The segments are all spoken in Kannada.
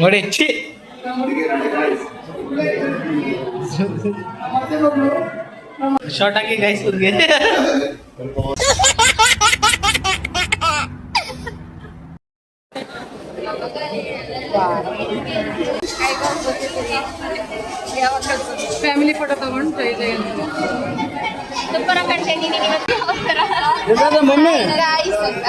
ನೋಡಿ ಛೀ ಶಾರ್ಟ್ ಆಗಿ ಗೈಸ್ ಇವ್ರಿಗೆ. ಫ್ಯಾಮಿಲಿ ಫೋಟೋ ತಗೊಂಡು ಜೈ ಜೈ ಅಂತ ನಮ್ಮ ಕಂಟೆಂಟ್ ನೀನು ಇವತ್ತು ಯಾವ ಥರ Guys ಅಂತ.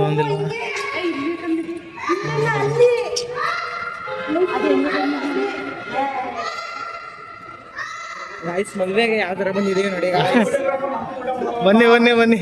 ಒಂದಿಲ್ಲ ಗಾಯ್ಸ್ ಮದುವೆಗೆ ಯಾವ ಥರ ಬಂದಿದ್ದೀವಿ ನೋಡಿ guys. ಬನ್ನಿ ಬನ್ನಿ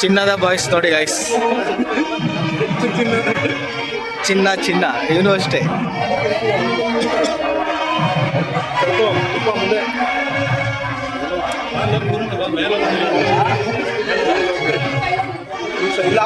ಚಿನ್ನದ ಬಾಯ್ಸ್ ನೋಡಿ ಗೈಸ್ ಚಿನ್ನ ಚಿನ್ನ ಇವನು ಅಷ್ಟೇ. ಇಲ್ಲ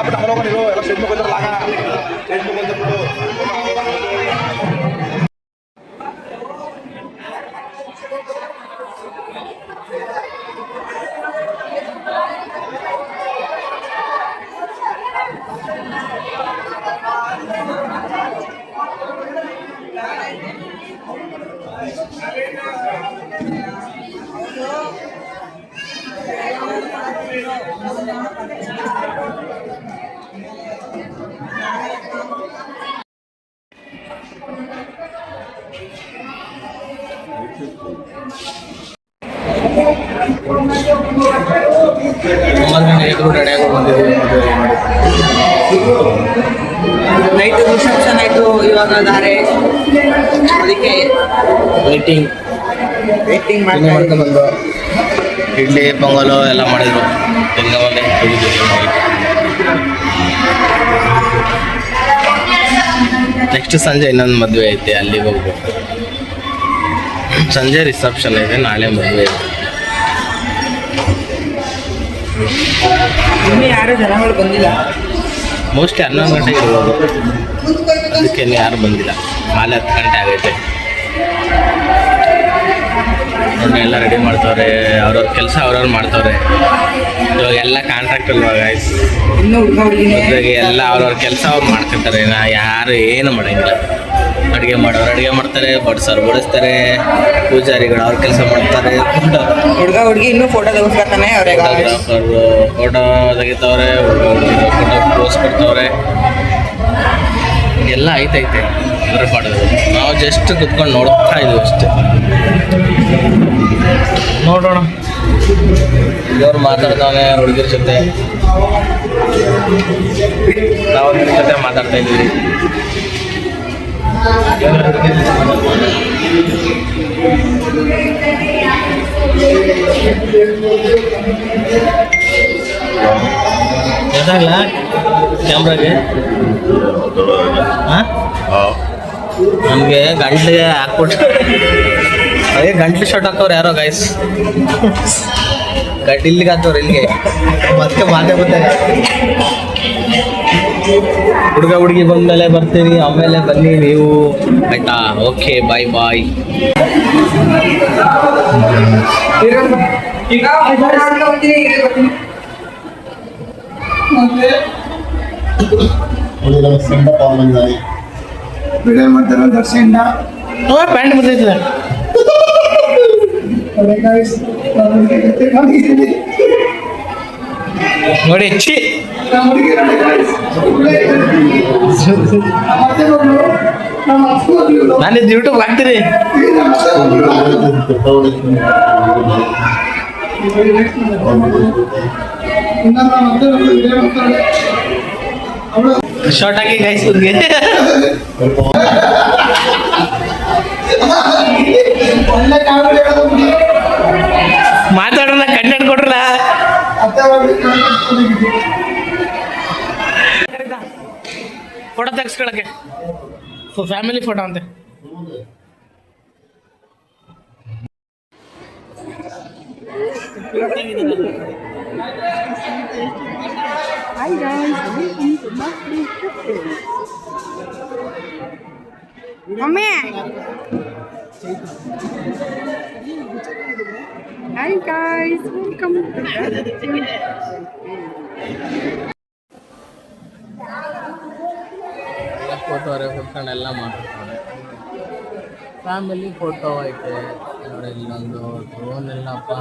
ಒಂಬತ್ತು ಎದುರು ನಡೆಯಾಗ ಬಂದಿದ್ದೀವಿ ನೈಟು ರಿಸೆಪ್ಷನ್ ಆಯಿತು ಇವಾಗ ಧಾರೆ. ಅದಕ್ಕೆ ವೈಟಿಂಗ್ ವೈಟಿಂಗ್ ಮಾಡ್ತಾ ಬಂದು ಇಡ್ಲಿ ಪೊಂಗಲು ಎಲ್ಲ ಮಾಡಿದ್ರು. ಬೆಂಗಾವಲ್ಲಿ ನೆಕ್ಸ್ಟ್ ಸಂಜೆ ಇನ್ನೊಂದು ಮದುವೆ ಐತೆ ಅಲ್ಲಿಗೆ ಹೋಗ್ಬೇಕು. ಸಂಜೆ ರಿಸೆಪ್ಷನ್ ಇದೆ ನಾಳೆ ಮದುವೆ ಇದೆ. ಇನ್ನೂ ಯಾರು ಜನಗಳು ಬಂದಿಲ್ಲ? ಮೋಸ್ಟ್ಲಿ ಹನ್ನೊಂದು ಗಂಟೆ ಇರ್ಬೋದು. ಅದಕ್ಕೆ ಇನ್ನು ಯಾರು ಬಂದಿಲ್ಲ. ಮಾಲೆ ಹತ್ತು ಗಂಟೆ ಆಗೈತೆ. ಎಲ್ಲ ರೆಡಿ ಮಾಡ್ತವ್ರೆ. ಅವ್ರವ್ರ ಕೆಲಸ ಅವ್ರವ್ರು ಮಾಡ್ತವ್ರೆ. ಇವಾಗ ಎಲ್ಲ ಕಾಂಟ್ರಾಕ್ಟ್ ಅಲ್ವಾ ಗಾಯ್ಸ್ ಮದ್ವೆಗೆ ಎಲ್ಲ ಅವ್ರವ್ರ ಕೆಲಸ ಅವ್ರು ಮಾಡ್ತಿರ್ತಾರೆ. ನಾ ಯಾರು ಏನು ಮಾಡಂಗಿಲ್ಲ. ಅಡುಗೆ ಮಾಡೋರು ಅಡುಗೆ ಮಾಡ್ತಾರೆ ಬಡಿಸೋರು ಬಡಿಸ್ತಾರೆ ಪೂಜಾರಿಗಳು ಅವ್ರ ಕೆಲಸ ಮಾಡ್ತಾರೆ ಹುಡುಗ ಹುಡುಗಿ ಇನ್ನೂ ಫೋಟೋ ತೆಗೆಸ್ಕೊತಾನೆ ಅವ್ರಿಗೆ ಫೋಟೋಗ್ರಾಫರು ಫೋಟೋ ತೆಗಿತವ್ರೆ ಫೋಟೋ ಪೋಸ್ ಕೊಡ್ತವ್ರೆ ಎಲ್ಲ ಐತೈತೆ ಅದರ ಪಾಡೋದು ನಾವು ಜಸ್ಟ್ ಕುತ್ಕೊಂಡು ನೋಡ್ತಾ ಇದ್ವಿ ಅಷ್ಟೇ. ನೋಡೋಣ. ಇವ್ರು ಮಾತಾಡ್ತಾನೆ ಹುಡುಗಿರ ಜೊತೆ. ನಾವು ಜೊತೆ ಮಾತಾಡ್ತಾ ಇದ್ದೀವಿ. ಎಷ್ಟಾಗಲ್ಲ ಕ್ಯಾಮ್ರಾಗೆ ಹಾಂ ನಮಗೆ ಗಂಟ್ಲಿಗೆ ಹಾಕ್ಬಿಟ್ಟು ಅದೇ ಗಂಟ್ಲು ಶಾಟ್ ಹಾಕವ್ರು ಯಾರೋ ಗೈಸ್ ಗಂಟು ಇಲ್ಲಿಗೆ ಹಾಕವ್ರು ಇಲ್ಲಿಗೆ. ಮತ್ತೆ ಮಾತೇ ಗೊತ್ತಾಗ ಹುಡುಗ ಹುಡುಗಿ ಬಂದ್ಮೇಲೆ ಬರ್ತೀನಿ ಆಮೇಲೆ ಬನ್ನಿ ನೀವು. ಆಯ್ತಾ? ಓಕೆ ಬಾಯ್ ಬಾಯ್ ಈಗ ವಿಡಿಯೋ ಮಾಡ್ತಾರ ದರ್ಶನ ಪ್ಯಾಂಟ್ ಬಂದೈತೆ ನೋಡಿ ಹೆಚ್ಚಿ ನಾನು ಇದು ಯೂಟ್ಯೂಬ್ ಹಾಕ್ತೀನಿ. ಶಾರ್ಟ್ ಹಾಕಿ ಗೈಸ್ ಒಳ್ಳೆ ತೆಗ್ಸ್ಕೊಳಕ್ಕೆ. ಫ್ಯಾಮಿಲಿ ಫೋಟೋ ಅಂತೆ. ಮಮ್ಮಿ ಹಾಯ್ ಗಾಯ್ಸ್ ವೆಲ್ಕಮ್ ಎಲ್ಲ ಫೋಟೋ ಅವರೇ ಕುತ್ಕೊಂಡು ಎಲ್ಲ ಮಾಡ್ತಾರೆ ಫ್ಯಾಮಿಲಿ ಫೋಟೋ ಐತೆ. ನೋಡಿ, ಇಲ್ಲೊಂದು ಡ್ರೋನ್ ಇಲ್ಲಪ್ಪ.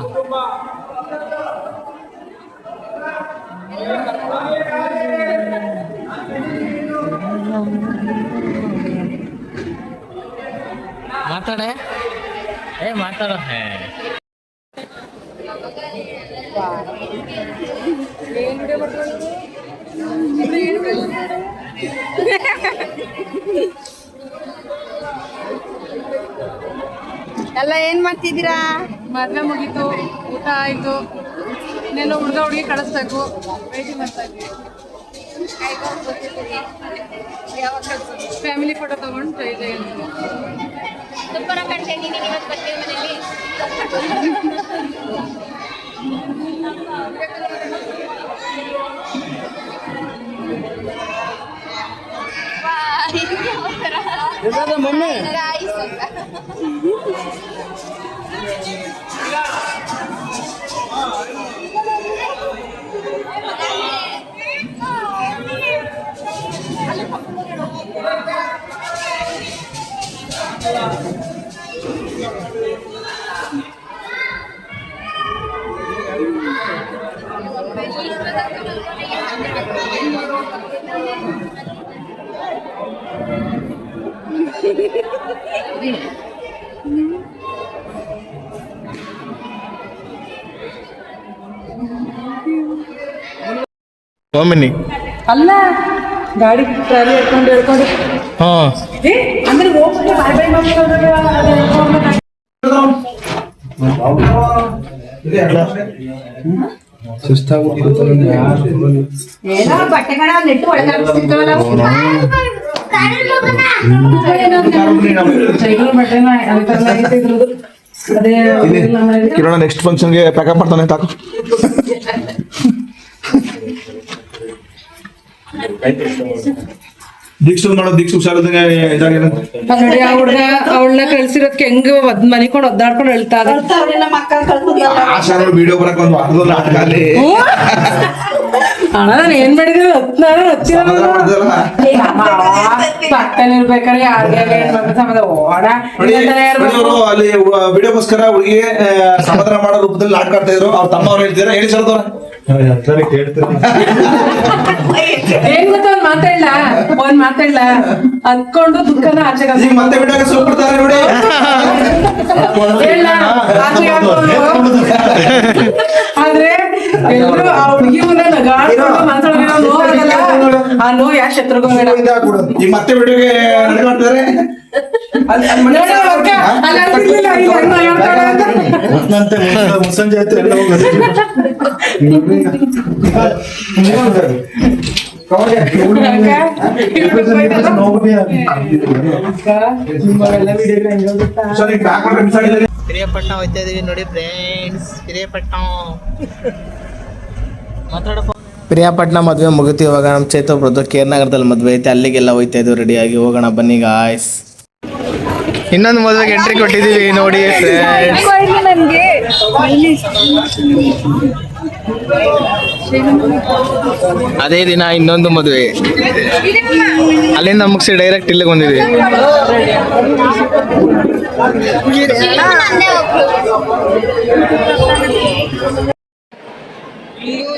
ಮಾತಾಡ? ಏ, ಮಾತಾಡೋ. ಹೇ. ಎಲ್ಲ ಏನ್ ಮಾಡ್ತಿದ್ದೀರಾ? ಮದ್ವೆ ಮುಗೀತು ಊಟ ಆಯ್ತು. ಇನ್ನೇನು ಹುಡುಗ ಹುಡುಗಿ ಕಳಿಸ್ಬೇಕು. ಭೇಟಿ ಮಾಡ್ತಾ ಇದ್ವಿ. ಫ್ಯಾಮಿಲಿ ಫೋಟೋ ತಗೊಂಡು ಸೂಪರ್ ನೀನು ಇವತ್ತು ಬರ್ತೀವಿ என்னது மம்மி Thank you. ಒಮ್ಮಿನಿ ಅಲ್ಲ ಗಾಡಿ ಟ್ರಾಲಿ ಹಿಡ್ಕೊಂಡು ಹೇಳ್ಕೊಂಡು. ಹಾ. ಏ ಅಂದ್ರೆ ಹೋಗ್ಬಿಟ್ಟು ಬಾಯ್ ಬಾಯ್ ಮಾಡ್ಕೊಂಡು ಏನೋ ಬಟ್ಟೆಗಳ ನೆಟ್ಟು ಒಳಗೆ ಹಾಕ್ಸ್ತಿರ್ತಾವಲ್ಲ ಕಿರಣ ನೆಕ್ಸ್ಟ್ ಫಂಕ್ಷನ್ಗೆ ಪ್ಯಾಕಪ್ ಮಾಡ್ತಾನೆ ತಾಕು. ದೀಕ್ಷು ಮಾಡೋ ದೀಕ್ಷು ಹುಷಾರಿದ್ದಂಗೆ ಇದಾಗೇನು ನೋಡಿ ಆ ಹುಡ್ಗ ಅವಳನ್ನ ಕಳ್ಸಿರೋದಕ್ಕೆ ಹೆಂಗ ಒದ್ ಮನಿಕೊಂಡು ಒದ್ದಾಡ್ಕೊಂಡು ಹೇಳ್ತಾ ಇದ್ದಾರೆ ಆಶಾ ವಿಡಿಯೋ ಬರಕ್ ಒಂದು ವಾರದಲ್ಲಿ ಅಣ್ಣ ನಾನು ಏನ್ ಮಾಡಿದ್ರೆ ಇರ್ಬೇಕಾದ್ರೆ ಯಾರಿಗೆ ಸಮಾಧಾನ? ಓಡ ಇರ್ಬೇಕು. ಅವ್ರು ಅಲ್ಲಿ ವಿಡಿಯೋಗೋಸ್ಕರ ಹುಡುಗಿ ಸಮಾಧಾನ ಮಾಡೋ ರೂಪದಲ್ಲಿ ನಾಟಕ ಆಡ್ತಾ ಇದ್ರು. ಅವ್ರ ತಮ್ಮ ಅವ್ರು ಹೇಳ್ತೀರಾ ಹೇಳಿ ಸರ್ ಅವ್ರ. ಏನ್ ಗೊತ್ತ ಒಂದ್ ಮಾತಾಡ್ಲ ಒಂದ್ ಮಾತಾಡ್ಲ ಅದ್ಕೊಂಡು ದುಃಖನ ಆಚೆ ಮತ್ತೆ ವಿಡಿಯೋ ಸುಟ್ಬಿಡ್ತಾರೆ ನೋಡಿ. ಆದ್ರೆ ಎಲ್ರು ಆಗಿದೆ ಪಿರಿಯಾಪಟ್ಟಣ ಹೋಗ್ತಾ ಇದೀವಿ ನೋಡಿ ಫ್ರೆಂಡ್ಸ್ ಹಿರಿಯಪಟ್ಟಣ. ಮಾತಾಡಪ್ಪ ಪ್ರಿಯಾಪಟ್ನ ಮದುವೆ ಮುಗಿತು, ಇವಾಗ ನಮ್ಮ ಚೇತು ಬ್ರದ್ದು ಕೇರ್ನಗರದಲ್ಲಿ ಮದುವೆ ಐತೆ. ಅಲ್ಲಿಗೆಲ್ಲ ಹೋಯ್ತಾ ಇದ್ದೀವಿ ರೆಡಿಯಾಗಿ ಹೋಗೋಣ, ಬನ್ನಿ ಗಾಯ್ಸ್ ಇನ್ನೊಂದು ಮದುವೆಗೆ ಎಂಟ್ರಿ ಕೊಟ್ಟಿದ್ದೀವಿ, ನೋಡಿ ಅದೇ ದಿನ ಇನ್ನೊಂದು ಮದುವೆ. ಅಲ್ಲಿಂದ ಮುಗಿಸಿ ಡೈರೆಕ್ಟ್ ಇಲ್ಲಿಗೆ ಬಂದಿದ್ವಿ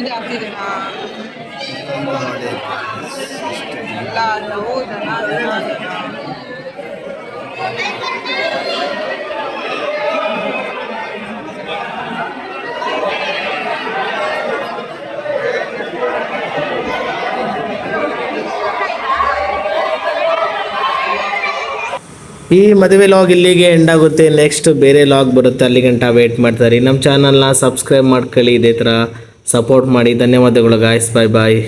ಜಾಸ್ತಿ ಜನ ಈ ಮದುವೆ ಲಾಗ್ ಇಲ್ಲಿಗೆ ಎಂಡ್ ಆಗುತ್ತೆ. ನೆಕ್ಸ್ಟ್ ಬೇರೆ ಲಾಗ್ ಬರುತ್ತೆ. ಅಲ್ಲಿ ಗಂಟ ವೇಟ್ ಮಾಡ್ತಾರೆ. ನಮ್ಮ ಚಾನಲ್ನ ಸಬ್ಸ್ಕ್ರೈಬ್ ಮಾಡ್ಕೊಳ್ಳಿ. ಇದೇ ಥರ ಸಪೋರ್ಟ್ ಮಾಡಿ. ಧನ್ಯವಾದಗಳು ಗಾಯ್ಸ್ ಬಾಯ್ ಬಾಯ್